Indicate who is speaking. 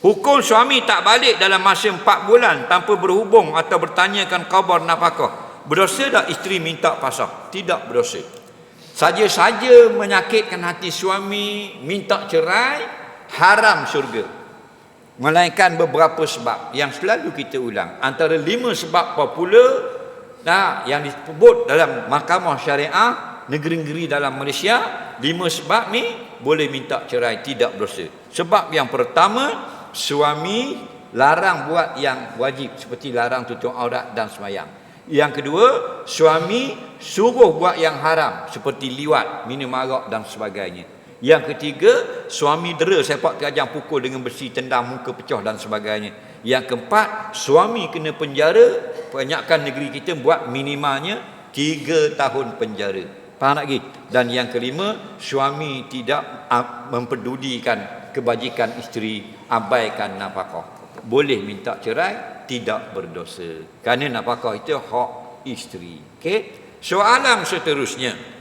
Speaker 1: Hukum suami tak balik dalam masa empat bulan tanpa berhubung atau bertanyakan khabar nafkah. Berdosa tak isteri minta pasang? Tidak berdosa. Saja-saja menyakitkan hati suami, minta cerai, haram syurga. Melainkan beberapa sebab yang selalu kita ulang. Antara lima sebab popular nah, yang disebut dalam mahkamah syariah negeri-negeri dalam Malaysia, lima sebab ni boleh minta cerai tidak berdosa. Sebab yang pertama, suami larang buat yang wajib seperti larang tutup aurat dan semayang. Yang kedua, suami suruh buat yang haram seperti liwat, minum arak dan sebagainya. Yang ketiga, suami dera sepak terjang pukul dengan besi tendang muka pecah dan sebagainya. Yang keempat, suami kena penjara, banyakkan negeri kita buat minimalnya tiga tahun penjara. Faham lagi? Dan yang kelima, suami tidak ah, mempedulikan kebajikan isteri abaikan nafkah. Boleh minta cerai tidak berdosa. Kerana nafkah itu hak isteri okey? Soalan seterusnya